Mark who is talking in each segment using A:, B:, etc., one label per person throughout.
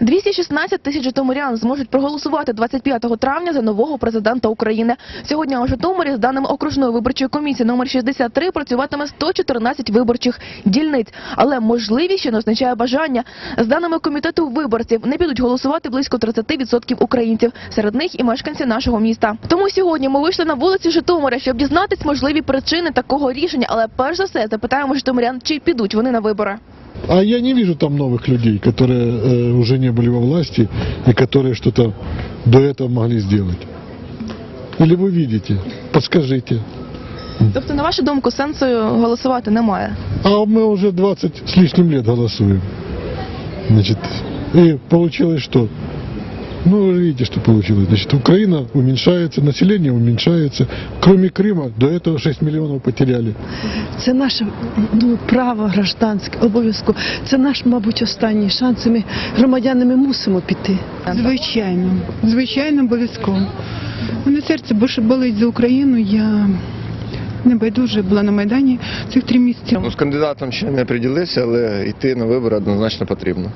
A: 216 тисяч житомирян зможуть проголосувати 25 травня за нового президента України. Сьогодні у Житомирі, з даними окружної виборчої комісії номер 63, працюватиме 114 виборчих дільниць. Але можливість ще не означає бажання. З даними комітету виборців, не підуть голосувати близько 30% українців. Серед них і мешканці нашого міста. Тому сьогодні ми вийшли на вулиці Житомира, щоб дізнатись можливі причини такого рішення. Але перш за все запитаємо житомирян, чи підуть вони на вибори.
B: А я не вижу там новых людей, которые э, уже не были во власти и которые что-то до этого могли сделать. Или вы видите? Подскажите.
A: Тобто, на вашу думку, сенсу голосувати немає.
B: А мы уже 20 с лишним лет голосуем. Значит, и получилось что? Ну, вы же видите, что получилось. Значит, Украина уменьшается, население уменьшается. Кроме Крыма, до этого 6 миллионов потеряли.
C: Це наше ну, право гражданське, обов'язку. Це наш, мабуть, останній шанс. і Ми громадянами мусимо піти.
D: Звичайно, звичайно, обов'язково. Мене серце більше болить за Україну. Я небайдуже була на Майдані цих три місяці.
E: Ну, з кандидатом ще не приділився, але йти на вибори однозначно потрібно.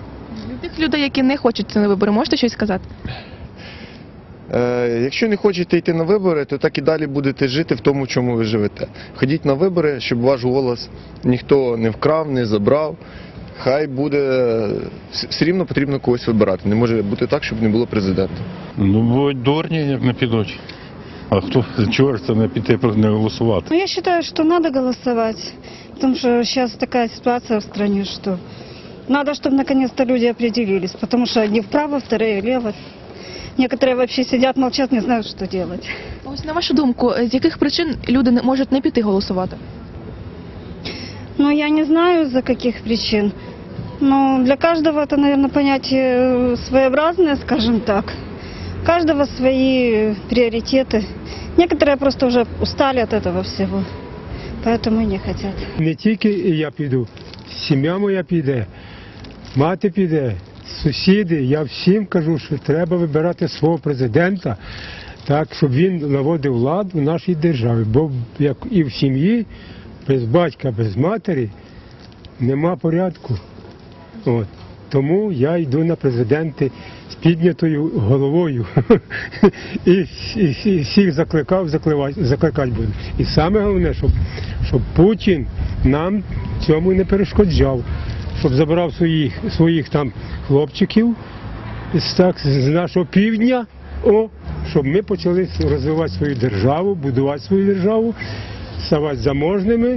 A: Тих людей, які не хочуть йти на вибори, можете щось сказати?
E: Е, якщо не хочете йти на вибори, то так і далі будете жити в тому, чому ви живете. Ходіть на вибори, щоб ваш голос ніхто не вкрав, не забрав. Хай буде все рівно потрібно когось вибирати. Не може бути так, щоб не було президента.
F: Ну, бо дурні не підуть. А хто чого ж це не піти не голосувати?
G: Ну, я считаю, что надо голосовать, потому что сейчас такая ситуация в стране, что надо, чтобы наконец-то люди определились, потому что одни вправо, вторые влево. Некоторые вообще сидят, молчат, не знают, что делать.
A: Ось на вашу думку, з яких причин люди не можуть не піти голосувати?
G: Но я не знаю, за каких причин. Но для каждого это, наверное, понятие э, своеобразное, скажем так. У каждого свои приоритеты. Некоторые просто уже устали от этого всего, поэтому и не хотят.
H: Не тільки я піду, сім'я моя піде, Мати піде, сусіди. Я всім кажу, що треба вибирати свого президента, так, щоб він наводив лад в нашій державі. Бо як і в сім'ї, без батька, без матері нема порядку. От. Тому я йду на президенти з піднятою головою і, всіх закликав, закликати буду. І саме головне, щоб, щоб Путін нам цьому не перешкоджав, щоб забрав своїх, своїх там хлопчиків так, з нашого півдня, о, щоб ми почали розвивати свою державу, будувати свою державу, ставати заможними.